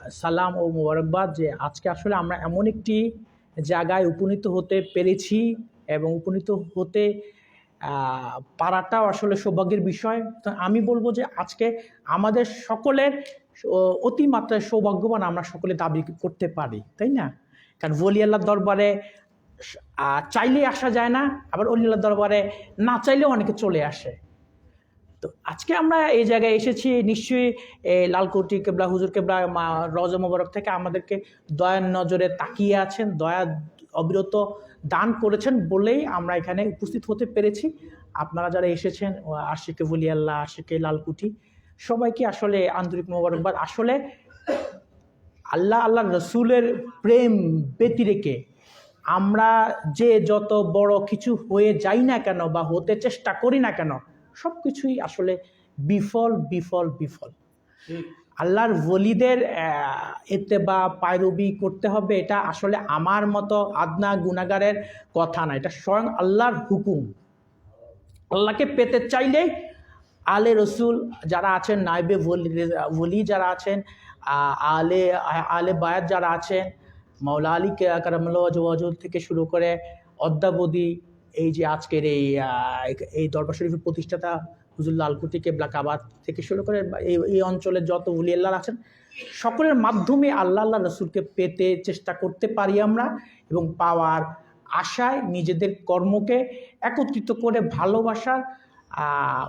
সালাম ও মোবারকবাদ যে আজকে আসলে আমরা এমন একটি জায়গায় উপনীত হতে পেরেছি এবং উপনীত হতে পারাটাও আসলে সৌভাগ্যের বিষয়। তো আমি বলব যে আজকে আমাদের সকলের অতিমাত্রায় সৌভাগ্যবান আমরা সকলে দাবি করতে পারি তাই না? কারণ ওলি আল্লাহর দরবারে আহ, চাইলেই আসা যায় না আবার অলি আল্লাহর দরবারে না চাইলেও অনেকে চলে আসে। তো আজকে আমরা এই জায়গায় এসেছি। নিশ্চয়ই লালকুটি কেবলা, হুজুর কেবলা রজ মোবারক থেকে আমাদেরকে দয়ার নজরে তাকিয়ে আছেন, দয়া, অবিরত দান করেছেন বলেই আমরা এখানে উপস্থিত হতে পেরেছি। আপনারা যারা এসেছেন আশিকে আল্লাহ, আশিকে লালকুটি, সবাইকে আসলে আন্তরিক মোবারকবাদ। আসলে আল্লাহ আল্লাহ রসুলের প্রেম ব্যতি রেখে আমরা যে যত বড় কিছু হয়ে যাই না কেন বা হতে চেষ্টা করি না কেন সব কিছুই আসলে বিফল বিফল বিফল। আল্লাহর ওলিদের আহ, এতে বা পায়রবি করতে হবে এটা আসলে আমার মতো আদনা গুনাগারের কথা না এটা স্বয়ং আল্লাহর হুকুম। আল্লাহকে পেতে চাইলেই আলে রসুল যারা আছেন নাইবে ওলি যারা আছেন আলে আলে বায়াত যারা আছেন মাওলা আলী কারামুল থেকে শুরু করে অদ্যাবধি এই যে আজকের এই এই দরবার শরীফের প্রতিষ্ঠাতা হুজুর লালকুটি কেবলা কাবাদ থেকে শুরু করে এই এই অঞ্চলের যত উলি আল্লাহ আছেন, সকলের মাধ্যমে আল্লাহ আল্লাহ রসুলকে পেতে চেষ্টা করতে পারি আমরা এবং পাওয়ার আশায় নিজেদের কর্মকে একত্রিত করে ভালোবাসার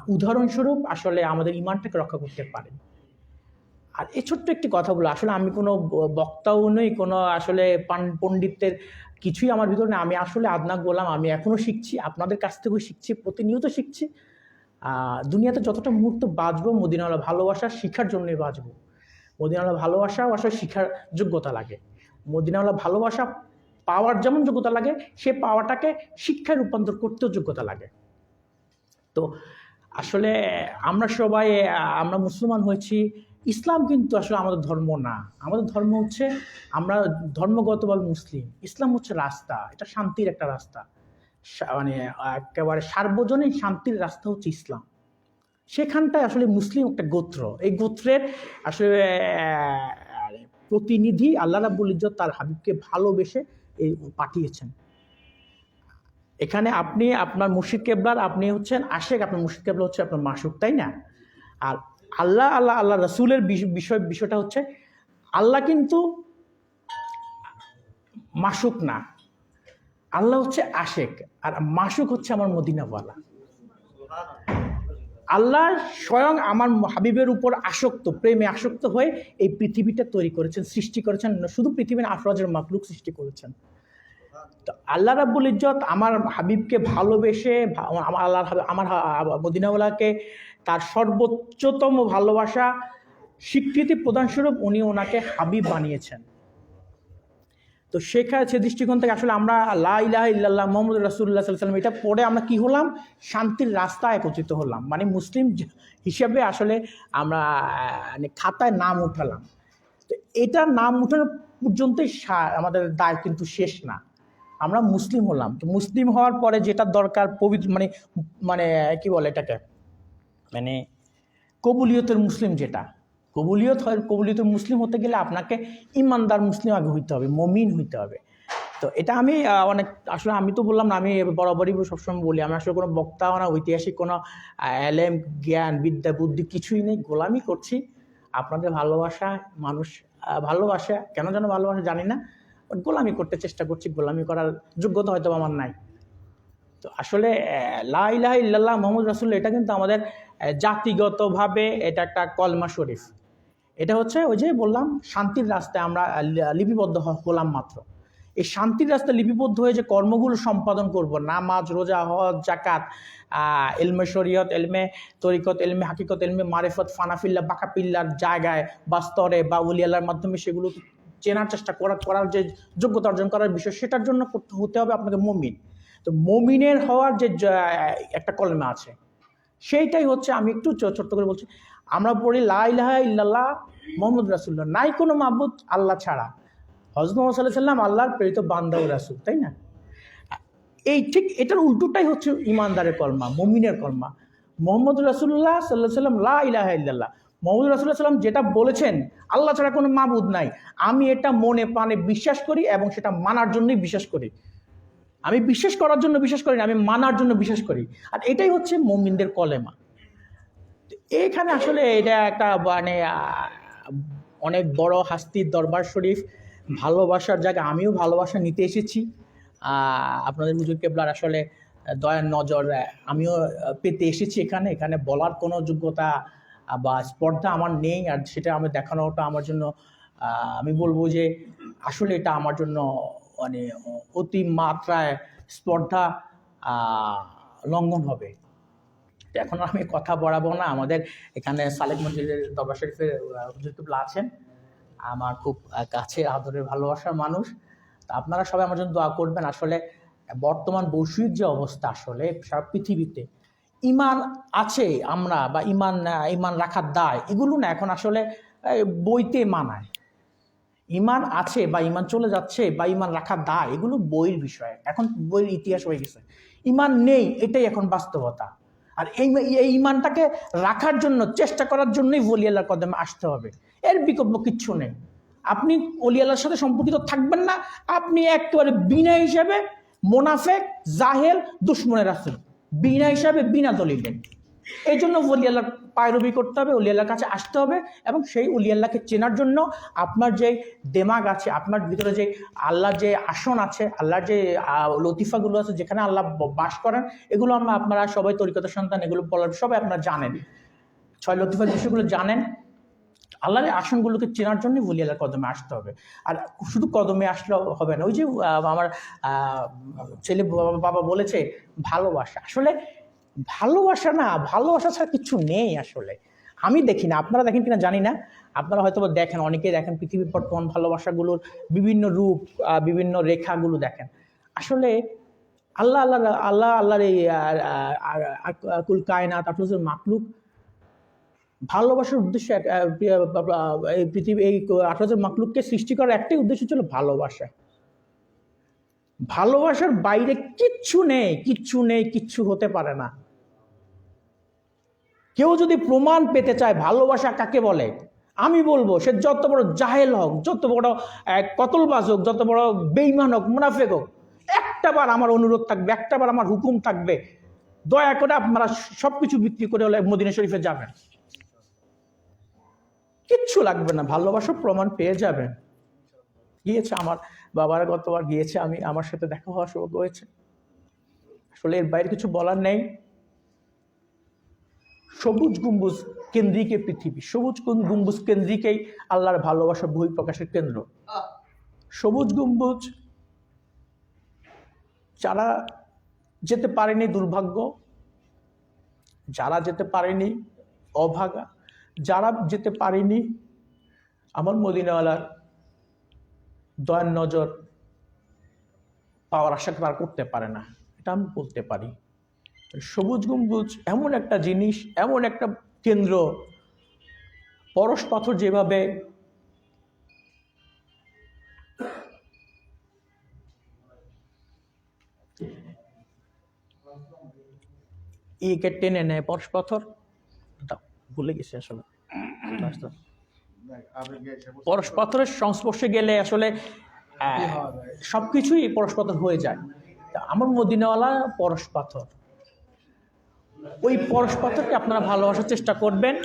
উদাহরণস্বরূপ আসলে আমাদের ইমানটাকে রক্ষা করতে পারেন। আর এই ছোট্ট একটি কথা বলো, আসলে আমি কোনো বক্তাও নই, কোনো আসলে পান- পণ্ডিতের কিছুই আমার ভিতরে নেই। আমি আসলে আদনা গোলাম, আমি এখনও শিখছি, আপনাদের কাছ থেকেও শিখছি, প্রতিনিয়ত শিখছি। দুনিয়াতে যতটা মুহূর্ত বাঁচবো, মদিনাওয়ালা ভালোবাসা শিখার জন্যই বাঁচবো। মদিনাওয়ালা ভালোবাসা আসলে শিখার যোগ্যতা লাগে। মদিনাওয়ালা ভালোবাসা পাওয়ার যেমন যোগ্যতা লাগে, সে পাওয়াটাকে শিক্ষায় রূপান্তর করতেও যোগ্যতা লাগে। তো আসলে আমরা সবাই আমরা মুসলমান হয়েছি ইসলাম কিন্তু আসলে আমাদের ধর্ম না। আমাদের ধর্ম হচ্ছে আমরা ধর্মগতভাবে মুসলিম। ইসলাম হচ্ছে রাস্তা। এটা শান্তির একটা রাস্তা। মানে একেবারে সার্বজনীন শান্তির রাস্তা হচ্ছে ইসলাম। সেখানটায় আসলে মুসলিম একটা গোত্র। এই গোত্রের আসলে প্রতিনিধি আল্লাহ রাবুল ইজ্জত তার হাবিবকে ভালোবেসে এই পাঠিয়েছেন। এখানে আপনি আপনার মুর্শিদ কেবলার, আপনি হচ্ছেন আশেক আপনার মুর্শিদ কেবলা হচ্ছে আপনার মাসুক তাই না? আর আল্লাহ আল্লাহ আল্লাহ রসুলের বিষ- বিষয়, বিষয়টা হচ্ছে আল্লাহ কিন্তু মাসুক না। আল্লাহ হচ্ছে আশেক, আর মাসুক হচ্ছে আমার মদিনাওয়ালা। আল্লাহ স্বয়ং আমার হাবিবের উপর আসক্ত, প্রেমে আসক্ত হয়ে এই পৃথিবীটা তৈরি করেছেন, সৃষ্টি করেছেন। শুধু পৃথিবীর আফরাজের মাকলুক সৃষ্টি করেছেন। তো আল্লাহ রাব্বুল ইজ্জত আমার হাবিবকে ভালোবেসে আমার আল্লাহ আমার মদিনাওয়ালাকে তার সর্বোচ্চতম ভালোবাসা, স্বীকৃতি প্রদানস্বরূপ উনি ওনাকে হাবিব বানিয়েছেন। তো সেখানে সে দৃষ্টিকোণ থেকে আসলে আমরা লা ইলাহা ইল্লাল্লাহ মোহাম্মদ রাসুল্লাহ সাল্লাম এটা পড়ে আমরা কি হলাম? শান্তির রাস্তায় একত্রিত হলাম। মানে মুসলিম হিসাবে আসলে আমরা মানে খাতায় নাম উঠালাম। তো এটা নাম উঠানো পর্যন্তই আমাদের দায় কিন্তু শেষ না। আমরা মুসলিম হলাম। তো মুসলিম হওয়ার পরে যেটা দরকার পবিত্র মানে মানে কি বলে এটাকে? মানে কবুলিয়তের মুসলিম যেটা। কবুলিয়ত হয়, কবুলিয়তের মুসলিম হতে গেলে আপনাকে ইমানদার মুসলিম আগে হইতে হবে, মমিন হইতে হবে। তো এটা আমি অনেক, আসলে আমি তো বললাম না, আমি বরাবরই সবসময় বলি, আমি আসলে কোনো বক্তা না, ঐতিহাসিক কোনো অ্যালেম জ্ঞান, বিদ্যা, বুদ্ধি কিছুই নেই, গোলামি করছি। আপনাদের ভালোবাসা মানুষ ভালোবাসা, কেন যেন ভালোবাসা জানি না। But গোলামি করতে চেষ্টা করছি গোলামি করার যোগ্যতা হয়তো আমার নাই। তো আসলে আহ, লা ইলাহা ইল্লাল্লাহ মোহাম্মদ রাসুল এটা কিন্তু আমাদের জাতিগতভাবে এটা একটা কলমা শরীফ। এটা হচ্ছে ওই যে বললাম শান্তির রাস্তায় আমরা লিপিবদ্ধ হলাম মাত্র। এই শান্তির রাস্তায় লিপিবদ্ধ হয়ে যে কর্মগুলো সম্পাদন করব নামাজ রোজা হজ জাকাত এলমে শরীয়ত এলমে তরিকত এলমে হাকিকত এলমে মারেফত ফানাফিল্লা বাকাপিল্লার জায়গায় বা স্তরে বা উলিয়াল্লার মাধ্যমে সেগুলো চেনার চেষ্টা করা, করার যে যোগ্যতা অর্জন করার বিষয়, সেটার জন্য করতে হতে হবে আপনাকে মমিন। তো মমিনের হওয়ার যে একটা কলমা আছে, সেইটাই হচ্ছে আমি একটু ছোট্ট করে বলছি। আমরা পড়ি, লা ইলাহা ইল্লাল্লাহ মোহাম্মদ রাসুল্লাহ নাই কোনো মাহবুদ আল্লাহ ছাড়া। হজরত মোহাম্মদ সাল্লাহ সাল্লাম আল্লাহর প্রেরিত বান্দা রাসুল, তাই না? এই ঠিক এটার উল্টোটাই হচ্ছে ইমানদারের কলমা, মমিনের কলমা। মোহাম্মদ রাসুল্লাহ সাল্লাহ সাল্লাম লা ইলাহা মোহাম্মদ রাসুল্লাহ সাল্লাম যেটা বলেছেন, আল্লাহ ছাড়া কোনো মাবুদ নাই। আমি এটা মনে প্রাণে বিশ্বাস করি এবং সেটা মানার জন্যই বিশ্বাস করি। আমি বিশ্বাস করার জন্য বিশ্বাস করি না, আমি মানার জন্য বিশ্বাস করি। আর এটাই হচ্ছে মমিনদের কলেমা। তো এইখানে আসলে এটা একটা মানে অনেক বড় হাস্তির দরবার শরীফ, ভালোবাসার জায়গা। আমিও ভালোবাসা নিতে এসেছি। আপনাদের মুজুর কেবলার আসলে দয়ার নজর আমিও পেতে এসেছি এখানে। এখানে বলার কোনো যোগ্যতা বা স্পর্ধা আমার নেই আর সেটা আমি দেখানোটা আমার জন্য আমি বলব যে আসলে এটা আমার জন্য মানে অতি মাত্রায় স্পর্ধা লঙ্ঘন হবে। এখন আমি কথা বাড়াবো না। আমাদের এখানে সালেক মসজিদের দরবার শরীফের হুজুরতুল্লাহ আছেন। আমার খুব কাছে আদরের ভালোবাসার মানুষ। তা আপনারা সবাই আমার জন্য দোয়া করবেন। আসলে বর্তমান বৈশ্বিক যে অবস্থা আসলে সারা পৃথিবীতে ইমান আছে আমরা বা ইমান ইমান রাখার দায়, এগুলো না এখন আসলে বইতে মানায়। ইমান আছে বা ইমান চলে যাচ্ছে বা ইমান রাখার দায়, এগুলো বইয়ের বিষয়। এখন বইয়ের ইতিহাস হয়ে গেছে। ইমান নেই, এটাই এখন বাস্তবতা। আর এই এই ইমানটাকে রাখার জন্য, চেষ্টা করার জন্যই ওলিয়াল্লার কদমে আসতে হবে। এর বিকল্প কিচ্ছু নেই। আপনি অলিয়াল্লার সাথে সম্পর্কিত থাকবেন না, আপনি একেবারে বিনা হিসাবে মোনাফেক, জাহেল, দুশ্মনের আসেন বিনা হিসাবে, বিনা দলিলেন এই জন্য অলিয়াল্লার পায়রবি করতে হবে অলিয়াল্লার কাছে আসতে হবে এবং সেই অলিয়াল্লাহকে চেনার জন্য আপনার যে দেমাগ আছে, আপনার ভিতরে যে আল্লাহর যে আসন আছে, আল্লাহর যে লতিফাগুলো আছে, যেখানে আল্লাহ বাস করেন, এগুলো আমরা, আপনারা সবাই তরিকতা সন্তান, এগুলো বলার সবাই আপনারা জানেন। ছয় লতিফার বিষয়গুলো জানেন। আল্লাহর আসনগুলোকে চেনার জন্য বলি আল্লাহর কদমে আসতে হবে। আর শুধু কদমে আসলে হবে না। ওই যে আমার ছেলে বাবা বলেছে, ভালোবাসা। আসলে ভালোবাসা না, ভালোবাসা ছাড়া কিছু নেই আসলে। আমি দেখি না, আপনারা দেখেন কিনা জানি না। আপনারা হয়তো দেখেন, অনেকেই দেখেন পৃথিবীর বর্তমান ভালোবাসাগুলোর বিভিন্ন রূপ বিভিন্ন রেখাগুলো দেখেন। আসলে আল্লাহ আল্লাহ আল্লাহ, আল্লাহর এই কুল কায়নাত মাকলুক ভালোবাসার উদ্দেশ্য এই পৃথিবী, এই আঠারো মাকলুককে সৃষ্টি করার একটাই উদ্দেশ্য ছিল ভালোবাসা। ভালোবাসার বাইরে কিচ্ছু নেই কিচ্ছু নেই, কিচ্ছু হতে পারে না। কেউ যদি প্রমাণ পেতে চায় ভালোবাসা কাকে বলে, আমি বলব সে যত বড় জাহেল হোক, যত বড় কতলবাজ হোক, যত বড় বেইমান হোক, মুনাফেক হোক, একটা বার আমার অনুরোধ থাকবে, একটা বার আমার হুকুম থাকবে, দয়া করে আপনারা সব কিছু বিক্রি করে হলে মদিনা শরীফে যাবেন। কিচ্ছু লাগবে না, ভালোবাসার প্রমাণ পেয়ে যাবেন। গিয়েছে আমার বাবার, গতবার গিয়েছে, আমি আমার সাথে দেখা হওয়ার সৌভাগ্য হয়েছে। আসলে এর বাইরে কিছু বলার নেই। সবুজ গম্বুজ কেন্দ্রিকে পৃথিবী, সবুজ গুম- গম্বুজ কেন্দ্রিকেই আল্লাহর ভালোবাসা বহিঃপ্রকাশের কেন্দ্র। সবুজ গম্বুজ, যারা যেতে পারেনি দুর্ভাগ্য, যারা যেতে পারেনি অভাগা যারা যেতে পারেনি, আমার মদিনাওয়ালার দয়ার নজর পাওয়ার আশা তারা করতে পারে না। এটা আমি বলতে পারি। সবুজ গম্বুজ এমন একটা জিনিস, এমন একটা কেন্দ্র, পরশ পাথর যেভাবে ইকে টেনে নেয় পরশ পাথর ভুলে গেছি আসলে। পরশ পাথরের সংস্পর্শে গেলে আসলে সব কিছুই পরশ পাথর হয়ে যায়। তা আমার মদিনাওয়ালা পরশ পাথর ওই পরশ পাথরকে আপনারা ভালোবাসার চেষ্টা করবেন।